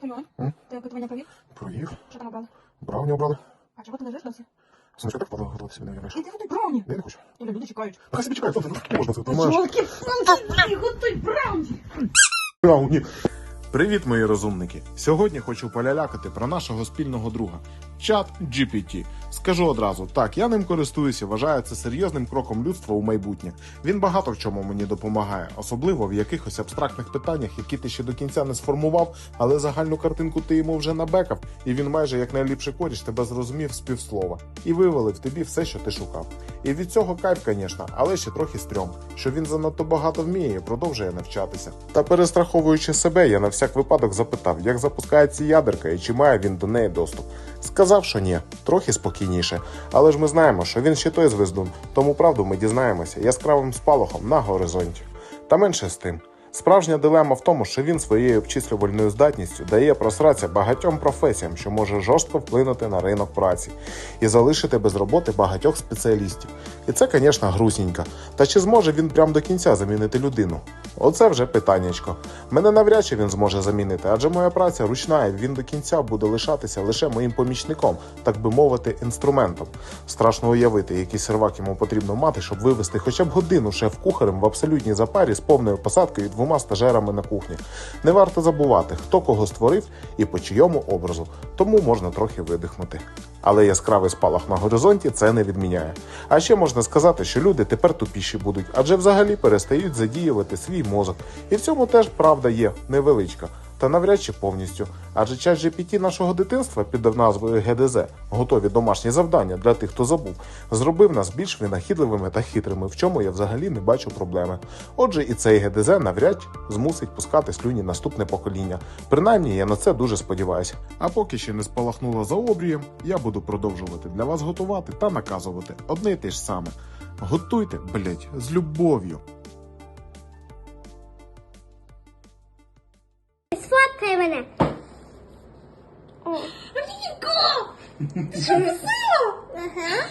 Тойон, М? ти опитування провів? Провів. Що там обрали? Брауні обрали. А чого ти лежиш досі? Так впадало готувати собі, не уявляєш. Іди готуй брауні. Я не хочу. Іля, люди чекають. Хай собі хто ти? Ну, можна це, понимаєш? Чоловіки, франки, готуй брауні. Брауні. Привіт, мої розумники! Сьогодні хочу полялякати про нашого спільного друга чат GPT. Скажу одразу, так, я ним користуюся, вважаю це серйозним кроком людства у майбутнє. Він багато в чому мені допомагає, особливо в якихось абстрактних питаннях, які ти ще до кінця не сформував, але загальну картинку ти йому вже набекав, і він майже як найліпший коріш тебе зрозумів з півслова і вивалив тобі все, що ти шукав. І від цього кайф, звісно, але ще трохи стрьом, що він занадто багато вміє і продовжує навчатися. Та перестраховуючи себе, я на всяк випадок запитав, як запускається ядерка і чи має він до неї доступ. Сказав, що ні, трохи спокійніше. Але ж ми знаємо, що він ще той звездун, тому правду ми дізнаємося яскравим спалахом на горизонті. Та менше з тим. Справжня дилема в тому, що він своєю обчислювальною здатністю дає просратися багатьом професіям, що може жорстко вплинути на ринок праці і залишити без роботи багатьох спеціалістів. І це, звісно, грустненько. Та чи зможе він прям до кінця замінити людину? Оце вже питаннячко. Мене навряд чи він зможе замінити, адже моя праця ручна, і він до кінця буде лишатися лише моїм помічником, так би мовити, інструментом. Страшно уявити, який сервак йому потрібно мати, щоб вивести хоча б годину шеф-кухарем в абсолютній запарі з повною посадкою і двома стажерами на кухні. Не варто забувати, хто кого створив і по чийому образу, тому можна трохи видихнути. Але яскравий спалах на горизонті це не відміняє. А ще можна сказати, що люди тепер тупіші будуть, адже взагалі перестають задіювати свій мозок. І в цьому теж правда є невеличка. Та навряд чи повністю. Адже чат GPT нашого дитинства під назвою ГДЗ готові домашні завдання для тих, хто забув, зробив нас більш винахідливими та хитрими, в чому я взагалі не бачу проблеми. Отже, і цей ГДЗ навряд змусить пускати слюні наступне покоління. Принаймні, я на це дуже сподіваюся. А поки ще не спалахнуло за обрієм, я буду продовжувати для вас готувати та наказувати одне й те ж саме. Готуйте, блять, з любов'ю. Сфоткай мене. О. Лінко! Ага.